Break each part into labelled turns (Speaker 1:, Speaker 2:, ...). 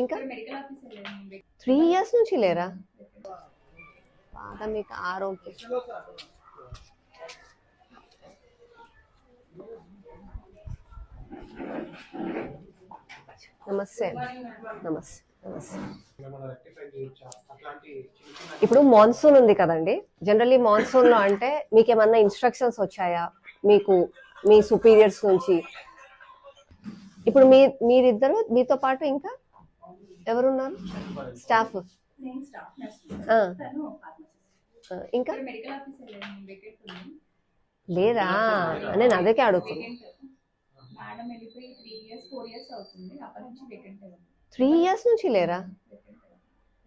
Speaker 1: ఇంకా? Three years నుంచి లేరా? ప్రాథమిక ఆరోగ్య. నమస్తే. నమస్తే. నమస్తే. ఇప్పుడు మాన్సూన్ ఉంది కదండి. జనరల్లీ మాన్సూన్లో అంటే మీకు ఏమన్నా ఇన్స్ట్రక్షన్స్ వచ్చాయా? మీకు మీ సుపీరియర్స్ నుంచి. ఇప్పుడు మీ మీరిద్దరు మీతో పాటు ఇంకా? ఎవరున్నారు? స్టాఫ్. ఇంకా? లేదా నేను అదేకే అడుగుతున్నా
Speaker 2: త్రీ ఇయర్స్ నుంచి
Speaker 1: లేరా?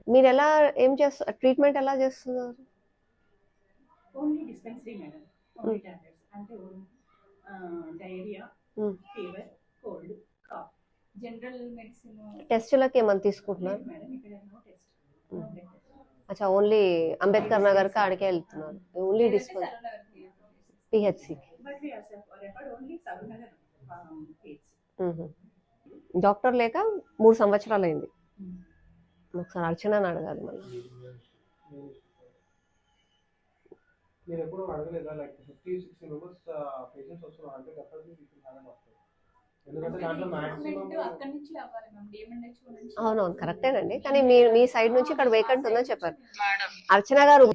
Speaker 1: మీరు ఎలా ఏం చేస్తారు ట్రీట్మెంట్ ఎలా చేస్తున్నారు?
Speaker 2: ఓన్లీ మెడిసిన్
Speaker 1: టెస్టులకి ఏమైనా తీసుకుంటున్నారు?
Speaker 2: మేడం ఇక్కడ నో టెస్ట్
Speaker 1: అచ్చా ఓన్లీ అంబేద్కర్ నగర్కి ఆడికే వెళ్తున్నారు. ఓన్లీ డిస్పెన్స్ పిహెచ్సి డాక్టర్ లేక మూడు సంవత్సరాలు అయింది. ఒకసారి అర్చన అడగాలి మళ్ళీ.
Speaker 3: మీరు ఎప్పుడు అడగలేదా? Like fifty sixty members patients వస్తున్నారు?
Speaker 1: అవునవును కరెక్టేనండి. కానీ మీ మీ సైడ్ నుంచి ఇక్కడ వేకెంట్ ఉందని చెప్పారు.
Speaker 4: మేడం.
Speaker 1: అర్చన గారు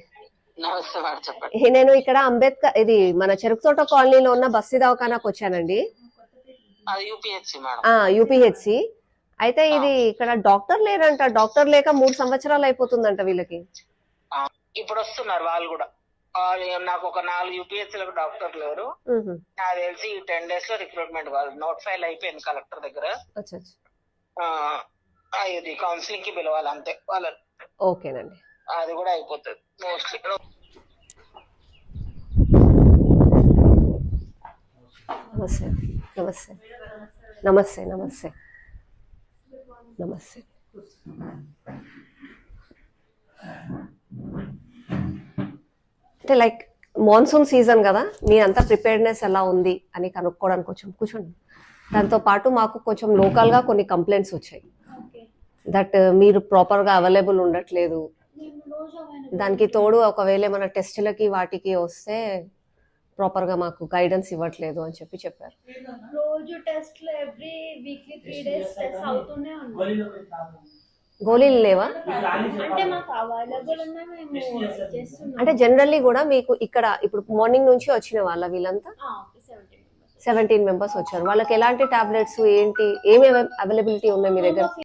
Speaker 1: నేను ఇక్కడ అంబేద్కర్ ఇది మన చెరుకు తోట కాలనీలో ఉన్న బస్సీ దవాఖానాకు వచ్చానండి.
Speaker 4: అది యూపీహెచ్సి మేడం.
Speaker 1: ఆ యూపీహెచ్సి అయితే ఇది ఇక్కడ డాక్టర్ లేరంట. డాక్టర్ లేక మూడు సంవత్సరాలు అయిపోతుందంట వీళ్ళకి.
Speaker 4: ఇప్పుడు వస్తున్నారు వాళ్ళు కూడా. నాకు ఒక నాలుగు యూపీహెచ్సీలకు డాక్టర్ లేరు. నాకు తెలిసి ఈ టెన్ డేస్లో రిక్రూట్మెంట్ వాళ్ళు నోట్ ఫైల్ అయిపోయింది కలెక్టర్ దగ్గర. ఇది కౌన్సిలింగ్కి పిలవాలి అంతే. వాళ్ళని
Speaker 1: ఓకేనండి.
Speaker 4: అది కూడా అయిపోతుంది. మోస్ట్లీ
Speaker 1: నమస్తే. నమస్తే. నమస్తే నమస్తే. నమస్తే. అంటే లైక్ మాన్సూన్ సీజన్ కదా మీరంతా ప్రిపేర్డ్నెస్ ఎలా ఉంది అని కనుక్కోవడానికి కొంచెం కూర్చోండి. దాంతో పాటు మాకు కొంచెం లోకల్గా కొన్ని కంప్లైంట్స్ వచ్చాయి. దట్ మీరు ప్రాపర్గా అవైలబుల్ ఉండట్లేదు. దానికి తోడు ఒకవేళ ఏమైనా టెస్టులకి వాటికి వస్తే ప్రాపర్గా మాకు గైడెన్స్ ఇవ్వట్లేదు అని చెప్పి చెప్పారు.
Speaker 5: రోజు టెస్ట్లు every weekly three days test అవుతూనే
Speaker 1: గోళీలు లేవా? అంటే జనరల్లీ కూడా మీకు ఇక్కడ ఇప్పుడు మార్నింగ్ నుంచి వచ్చిన వాళ్ళ వీళ్ళంతా?
Speaker 5: సెవెంటీన్ మెంబర్స్
Speaker 1: సెవెంటీన్ మెంబర్స్ వచ్చారు. వాళ్ళకి ఎలాంటి టాబ్లెట్స్ ఏంటి ఏమి అవైలబిలిటీ ఉన్నాయి మీ దగ్గర?